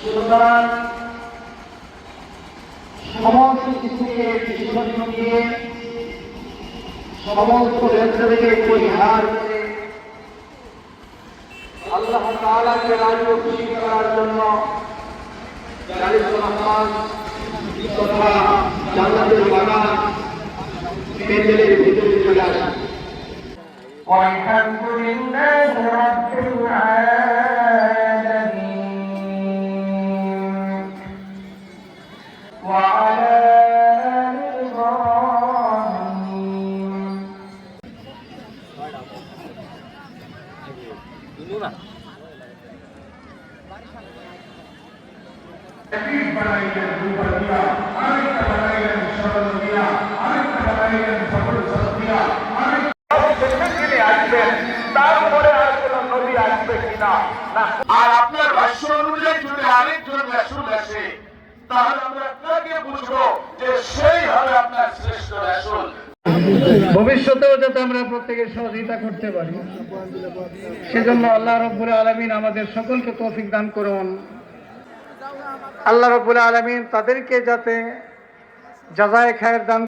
সুতরাং সমস্ত কিছুকে বিসর্জন দিয়ে সমস্ত ক্ষেত্র থেকে পরিহার করে আল্লাহ তাআলাকে রাজি ও খুশি করার জন্য চালিত নামাজ তথা জান্নাতের বাগান প্যান্ডেলের ভিতরে চলে আসে والحمد لله رب العالمين وعلى آل আর আপনার ভাষ্য অনুযায়ী যদি আরেকজন রাসূল আসে তাহলে আমরা কাকে বুঝব যে সেই হবে আপনার শ্রেষ্ঠ রাসূল? ভবিষ্যতেও যাতে আমরা প্রত্যেকের সহযোগিতা করতে পারি। সেজন্য আল্লাহ রব্বুল আলমিন আমাদের সকলকে তৌফিক দান করুন। আল্লাহ রব্বুল আলমিন তাদেরকে যাতে যাজায় খায়ের দান